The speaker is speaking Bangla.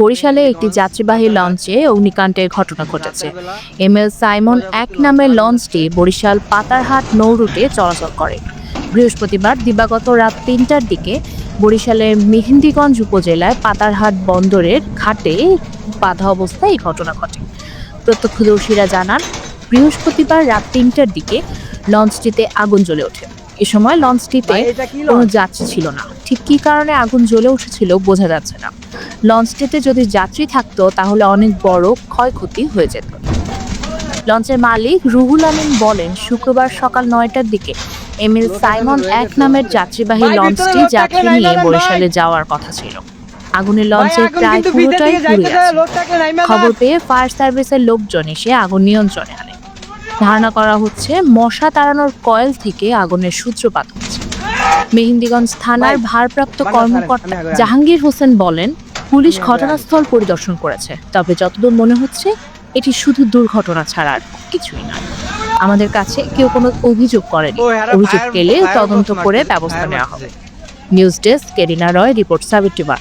বরিশালে একটি যাত্রীবাহী লঞ্চে অগ্নিকাণ্ডের ঘটনা ঘটেছে। এম এল সাইমন এক নামের লঞ্চটি বরিশাল পাতারহাট নৌ রুটে চলাচল করে। বৃহস্পতিবার দিবাগত রাত তিনটার দিকে বরিশালের মেহেন্দিগঞ্জ উপজেলায় পাতারহাট বন্দরের ঘাটে বাধা অবস্থায় এই ঘটনা ঘটে। প্রত্যক্ষদর্শীরা জানান বৃহস্পতিবার রাত তিনটার দিকে লঞ্চটিতে আগুন জ্বলে ওঠে। এ সময় লঞ্চটিতে কোনো যাত্রী ছিল না। ঠিক কী কারণে আগুন জ্বলে উঠেছিল বোঝা যাচ্ছে না। লঞ্চটিতে যদি যাত্রী থাকতো তাহলে অনেক বড় ক্ষয়ক্ষতি হয়ে যেত। লঞ্চের মালিক রুহুল আমিন বলেন শুক্রবার সকাল নয়টার দিকে এম এল সাইমন এক নামের যাত্রীবাহী লঞ্চটি যাত্রী নিয়ে নামেন, বরিশালে যাওয়ার কথা ছিল। আগুনে লঞ্চের প্রায় পুরোটাই পুড়ে লোকটাকে নাইমা খবর পেয়ে ফায়ার সার্ভিসের লোকজন এসে আগুন নিয়ন্ত্রণে আনে। ধারণা করা হচ্ছে মশা তাড়ানোর কয়েল থেকে আগুনের সূত্রপাত হচ্ছে মেহেন্দিগঞ্জ থানার ভারপ্রাপ্ত কর্মকর্তা আমি আগে জাহাঙ্গীর হোসেন বলেন পুলিশ ঘটনাস্থল পরিদর্শন করেছে। তবে যতদূর মনে হচ্ছে এটি শুধু দুর্ঘটনা ছাড়া আর কিছুই নয়। আমাদের কাছে কেউ কোনো অভিযোগ করেনি। অভিযোগ পেলে তদন্ত করে ব্যবস্থা নেওয়া হবে। News desk Kerina Roy report সাবিটিবা